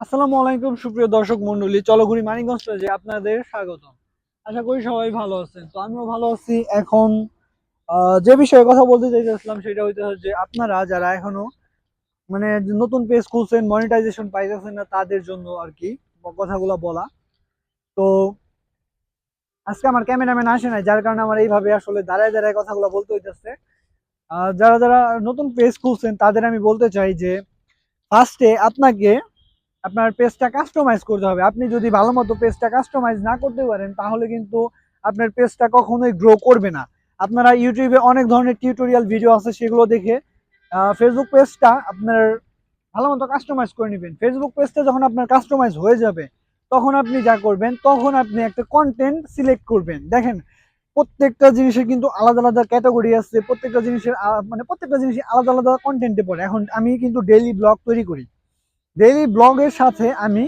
আসসালামু আলাইকুম, সুপ্রিয় দর্শক মন্ডলী চলগুড়ি মানিকগঞ্জ পেজে আপনাদের স্বাগত আশা করি সবাই ভালো আছেন। তো আমিও ভালো আছি। এখন যে বিষয়ে কথা বলতে চাইছিলাম সেটা হইতে যে আপনারা যারা এখনও মানে নতুন পেজ খুলছেন মনিটাইজেশন পাইতেছেন না, তাদের জন্য আর কি কথাগুলো বলা। তো আজকে আমার ক্যামেরাম্যান আসে নাই, যার কারণে আমার এইভাবে আসলে দাঁড়ায় দাঁড়ায় কথাগুলো বলতে হইতেছে। যারা যারা নতুন পেজ খুলছেন, তাদের আমি বলতে চাই যে ফার্স্টে আপনাকে আপনার পেজটা কাস্টমাইজ করতে হবে। আপনি যদি ভালো মতো পেজটা কাস্টমাইজ না করতে পারেন, তাহলে কিন্তু আপনার পেজটা কখনোই গ্রো করবে না। আপনারা ইউটিউবে অনেক ধরনের টিউটোরিয়াল ভিডিও আছে, সেগুলো দেখে ফেসবুক পেজটা আপনার ভালো মতো কাস্টমাইজ করে নেবেন। ফেসবুক পেজটা যখন আপনার কাস্টমাইজ হয়ে যাবে, তখন আপনি যা করবেন, তখন আপনি একটা কন্টেন্ট সিলেক্ট করবেন। দেখেন, প্রত্যেকটা জিনিসের কিন্তু আলাদা আলাদা ক্যাটাগরি আছে, প্রত্যেকটা জিনিসের মানে প্রত্যেকটা জিনিসের আলাদা আলাদা কন্টেন্টে পড়ে। এখন আমি কিন্তু ডেইলি ব্লগ তৈরি করি। ডেইলি ব্লগের সাথে আমি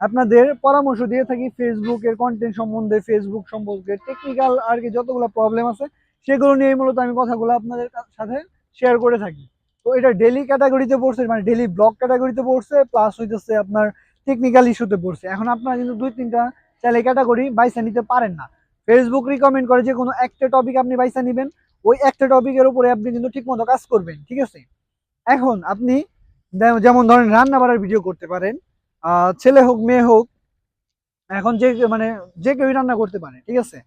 আপনাদের পরামর্শ দিয়ে থাকি ফেসবুকের কন্টেন্ট সম্বন্ধে ফেসবুক সম্পর্কে টেকনিক্যাল আর কি যতগুলো প্রবলেম আছে, সেগুলো নিয়ে মূলত আমি কথাগুলো আপনাদের সাথে শেয়ার করে থাকি। তো এটা ডেইলি ক্যাটাগরিতে পড়ছে মানে ডেইলি ব্লগ ক্যাটাগরিতে পড়ছে প্লাস হইতেছে আপনার টেকনিক্যাল ইস্যুতে পড়ছে। এখন আপনারা কিন্তু দুই, তিনটা চাইলে ক্যাটাগরি বাইসা নিতে পারেন না। ফেসবুক রিকমেন্ড করে যে কোনো একটা টপিক আপনি বাইসা নেবেন, ওই একটা টপিকের উপরে আপনি কিন্তু ঠিকমতো কাজ করবেন, ঠিক আছে? এখন আপনি যেমন ধরেন রান্না বাড়ার ভিডিও করতে পারেন ছেলে হোক, মেয়ে হোক, এখন যে মানে যে কেউই রান্না করতে পারে, ঠিক আছে?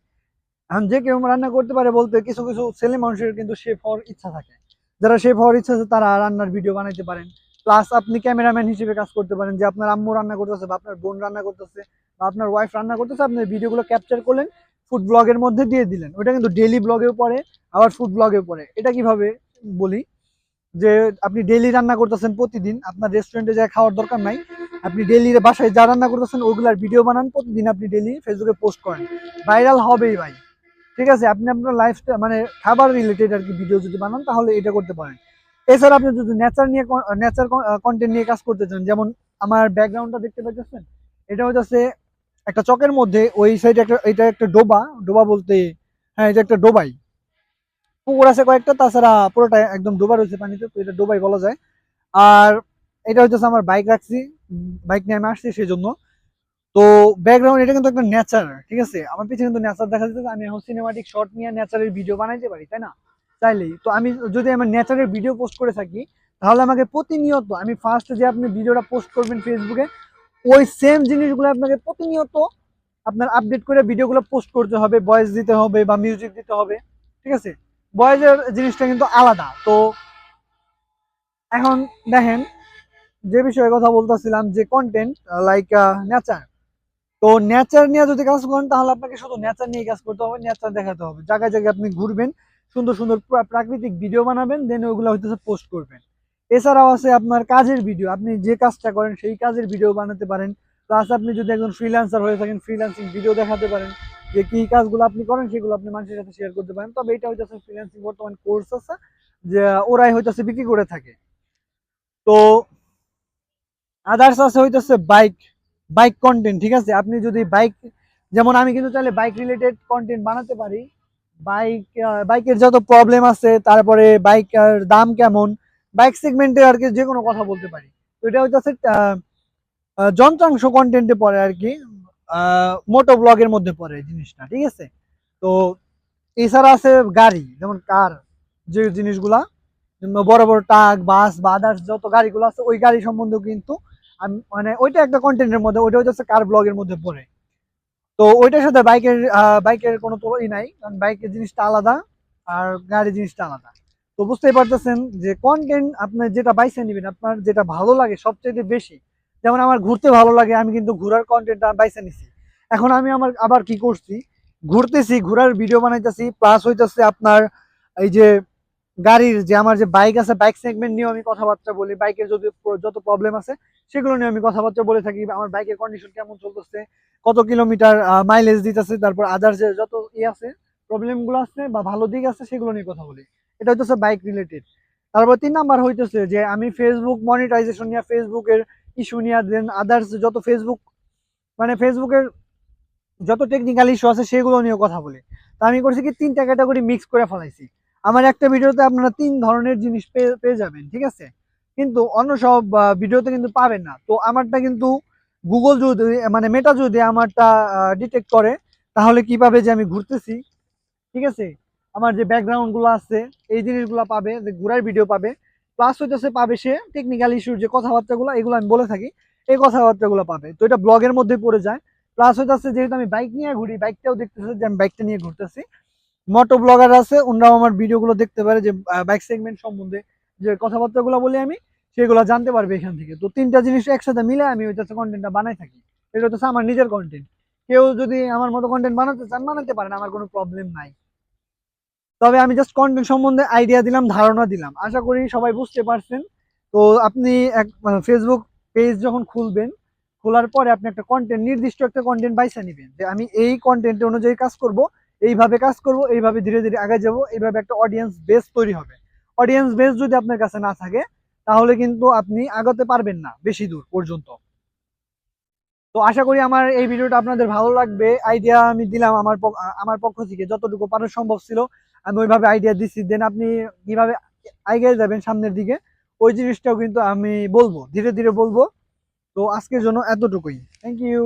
এখন যে কেউ রান্না করতে পারে বলতে কিছু কিছু ছেলে মানুষের কিন্তু শেফ হওয়ার ইচ্ছা থাকে। যারা শেফ হওয়ার ইচ্ছা আছে, তারা রান্নার ভিডিও বানাইতে পারেন। প্লাস আপনি ক্যামেরাম্যান হিসেবে কাজ করতে পারেন যে আপনার আম্মু রান্না করতেছে বা আপনার বোন রান্না করতেছে বা আপনার ওয়াইফ রান্না করতেছে, আপনি ভিডিওগুলো ক্যাপচার করলেন ফুড ব্লগের মধ্যে দিয়ে দিলেন। ওটা কিন্তু ডেইলি ব্লগেও পড়ে, আবার ফুড ব্লগেও পড়ে। এটা কীভাবে বলি? যে আপনি ডেইলি রান্না করতেছেন প্রতিদিন, আপনার রেস্টুরেন্টে যা খাওয়ার দরকার নাই। আপনি ডেইলি বাসায় যা রান্না করতেছেন ওগুলার ভিডিও বানান, প্রতিদিন আপনি ডেইলি ফেসবুকে পোস্ট করেন। ভাইরাল হবেই ভাই। ঠিক আছে? আপনি আপনার লাইফটা মানে খাবার রিলেটেড আর কি ভিডিও যদি বানান, তাহলে এটা করতে পারেন। এছাড়া আপনি যদি নেচার নিয়ে নেচার কন্টেন্ট নিয়ে কাজ করতে চান, যেমন আমার ব্যাকগ্রাউন্ডটা দেখতে পাচ্ছেন এটা হচ্ছে একটা চকের মধ্যে ওই সাইডে একটা, এটা একটা ডোবা ডোবা বলতে হ্যাঁ এটা একটা ডোবাই। পুকুর আছে কয়েকটা, তাছাড়া পুরোটা একদম ডোবা রয়েছে পানিতে, তো এটা ডোবাই বলা যায়। আর এটা হচ্ছে আমার বাইক রাখছি বাইক নিয়ে আমি আসছি সেই জন্য তো ব্যাকগ্রাউন্ড এটা কিন্তু একটা নেচার ঠিক আছে? আমার পিছনে কিন্তু নেচার দেখা যাচ্ছে আমি এখন সিনেমাটিক শর্ট নিয়ে নেচারের ভিডিও বানাইতে পারি, তাই না? চাইলেই। তো আমি যদি আমার নেচারের ভিডিও পোস্ট করে থাকি, তাহলে আমাকে প্রতিনিয়ত, আমি ফার্স্ট যে আপনি ভিডিওটা পোস্ট করবেন ফেসবুকে ওই সেম জিনিসগুলো আপনাকে প্রতিনিয়ত আপনার আপডেট করে ভিডিওগুলো পোস্ট করতে হবে ভয়েস দিতে হবে বা মিউজিক দিতে হবে, ঠিক আছে? ভয়েসের জিনিসটা কিন্তু আলাদা। তো এখন দেখেন, যে বিষয়ে কথা বলতেছিলাম, যে কন্টেন্ট লাইক নেচার তো নেচার নিয়ে যদি কাজ করেন, তাহলে আপনাকে শুধু নেচার নিয়ে কাজ করতে হবে নেচার দেখাতে হবে। জায়গায় জায়গায় আপনি ঘুরবেন, সুন্দর সুন্দর প্রাকৃতিক ভিডিও বানাবেন দেন ওইগুলো হইতেছে পোস্ট করবেন। এছাড়াও আছে আপনার কাজের ভিডিও আপনি যে কাজটা করেন, সেই কাজের ভিডিও বানাতে পারেন। প্লাস আপনি যদি একজন ফ্রিল্যান্সার হয়ে থাকেন ফ্রিল্যান্সিং ভিডিও দেখাতে পারেন। যে কি কাজগুলো আপনি করেন, সেগুলো আপনি মানুষের সাথে শেয়ার করতে পারেন। তবে এটা হইতেছে ফ্রিল্যান্সিং বর্তমান কোর্স আছে, যে ওরাই হইতেছে বিক্রি করে থাকে। তো আদার্স আছে হইতেছে বাইক বাইক কন্টেন্ট ঠিক আছে? আপনি যদি বাইক যেমন আমি কিন্তু চাইলে বাইক রিলেটেড কন্টেন্ট বানাতে পারি। বাইক বাইকের যত প্রবলেম আছে, তারপরে বাইকের দাম কেমন বাইক সেগমেন্টে আর কি যে কোনো কথা বলতে পারি। তো এটা হইতেছে যন্ত্রাংশ কন্টেন্টে পড়ে আর কি। মোটো ব্লগের মধ্যে পড়ে জিনিসটা, ঠিক আছে? তো এছাড়া আছে গাড়ি, যেমন কার যে জিনিসগুলা বড় বড় ট্রাক, বাস বা আদার্স যত গাড়িগুলো আছে, ওই গাড়ি সম্বন্ধেও কিন্তু মানে ওইটা একটা কন্টেন্টের মধ্যে, ওইটা হচ্ছে কার ব্লগের মধ্যে পড়ে। তো ওইটার সাথে বাইকের বাইকের কোনো তুলনাই নাই, কারণ বাইকের জিনিসটা আলাদা আর গাড়ির জিনিসটা আলাদা। তো বুঝতেই পারতেছেন যে কন্টেন্ট আপনার যেটা বাইসে নেবেন, আপনার যেটা ভালো লাগে সবচেয়ে বেশি যেমন আমার ঘুরতে ভালো লাগে, আমি কিন্তু ঘোরার কন্টেন্ট বাইসে নিছি। এখন আমি আমার আবার কি করছি, ঘুরতেছি, ঘোরার ভিডিও বানাইতেছি প্লাস হইতেছে আপনার এই যে গাড়ির যে আমার যে বাইক আছে বাইক সেগমেন্ট নিয়েও আমি কথাবার্তা বলি বাইকের যদি যত প্রবলেম আছে, সেগুলো নিয়ে আমি কথাবার্তা বলে থাকি, আমার বাইকের কন্ডিশন কেমন চলতেছে, কত কিলোমিটার মাইলেজ দিতেছে, তারপর আদার যে যত ই আছে প্রবলেমগুলো আছে বা ভালো দিক আছে, সেগুলো নিয়ে কথা বলি। এটা হইতেছে বাইক রিলেটেড তারপর তিন নাম্বার হইতেছে যে আমি ফেসবুক মনিটাইজেশন নিয়ে ফেসবুকের ইস্যু নিয়ে দেন আদার্স যত ফেসবুক মানে ফেসবুকের যত টেকনিক্যাল ইস্যু আছে, সেগুলো নিয়ে কথা বলি। তা আমি করছি কি, তিনটা ক্যাটাগরি মিক্স করে ফেলাইছি। আমার একটা ভিডিওতে আপনারা তিন ধরনের জিনিস পেয়ে যাবেন, ঠিক আছে? কিন্তু অন্য সব ভিডিওতে কিন্তু পাবেন না। তো আমারটা কিন্তু গুগল যদি মানে মেটা যদি আমারটা ডিটেক্ট করে, তাহলে কি পাবে যে আমি ঘুরতেছি, ঠিক আছে? আমার যে ব্যাকগ্রাউন্ডগুলো আছে, এই জিনিসগুলো পাবে, যে ঘোরার ভিডিও পাবে প্লাস হইতেছে পাবে সে টেকনিক্যাল ইস্যুর যে কথাবার্তাগুলো, এগুলো আমি বলে থাকি। এই কথাবার্তাগুলো পাবে। তো এটা ব্লগের মধ্যে পড়ে যায়। প্লাস হইতেছে যেহেতু আমি বাইক নিয়ে ঘুরি বাইকটাও দেখতেছে যে আমি বাইকটা নিয়ে ঘুরতেছি। মোটো ব্লগার আছে ওনারাও আমার ভিডিওগুলো দেখতে পারে যে বাইক সেগমেন্ট সম্বন্ধে যে কথাবার্তাগুলো বলি আমি, সেগুলো জানতে পারবে এখান থেকে। তো তিনটা জিনিস একসাথে মিলে আমি হইতেছে কন্টেন্টটা বানাই থাকি। এটা হচ্ছে আমার নিজের কন্টেন্ট কেউ যদি আমার মতো কন্টেন্ট বানাতে চান, বানাতে পারেন, আমার কোনো প্রবলেম নাই। তবে আমি জাস্ট কন্টেন্ট সম্বন্ধে আইডিয়া দিলাম, ধারণা দিলাম। আশা করি সবাই বুঝতে পারছেন। তো আপনি এক ফেসবুক পেজ যখন খুলবেন, খোলার পরে আপনি একটা কন্টেন্ট নির্দিষ্ট একটা কন্টেন্ট বাইসা নেবেন, যে আমি এই কন্টেন্ট অনুযায়ী কাজ করব, এইভাবে কাজ করব, এইভাবে ধীরে ধীরে আগে যাব, এইভাবে একটা অডিয়েন্স বেস তৈরি হবে। অডিয়েন্স বেস যদি আপনার কাছে না থাকে, তাহলে কিন্তু আপনি আগাতে পারবেন না, বেশি দূর পর্যন্ত। তো আশা করি আমার এই ভিডিওটা আপনাদের ভালো লাগবে। আইডিয়া আমি দিলাম আমার আমার পক্ষ থেকে, যতটুকু পারা সম্ভব ছিল, আমি ওইভাবে আইডিয়া দিচ্ছি দেন আপনি কীভাবে আগে যাবেন সামনের দিকে, ওই জিনিসটাও কিন্তু আমি বলব, ধীরে ধীরে বলব। তো আজকের জন্য এতটুকুই। Thank you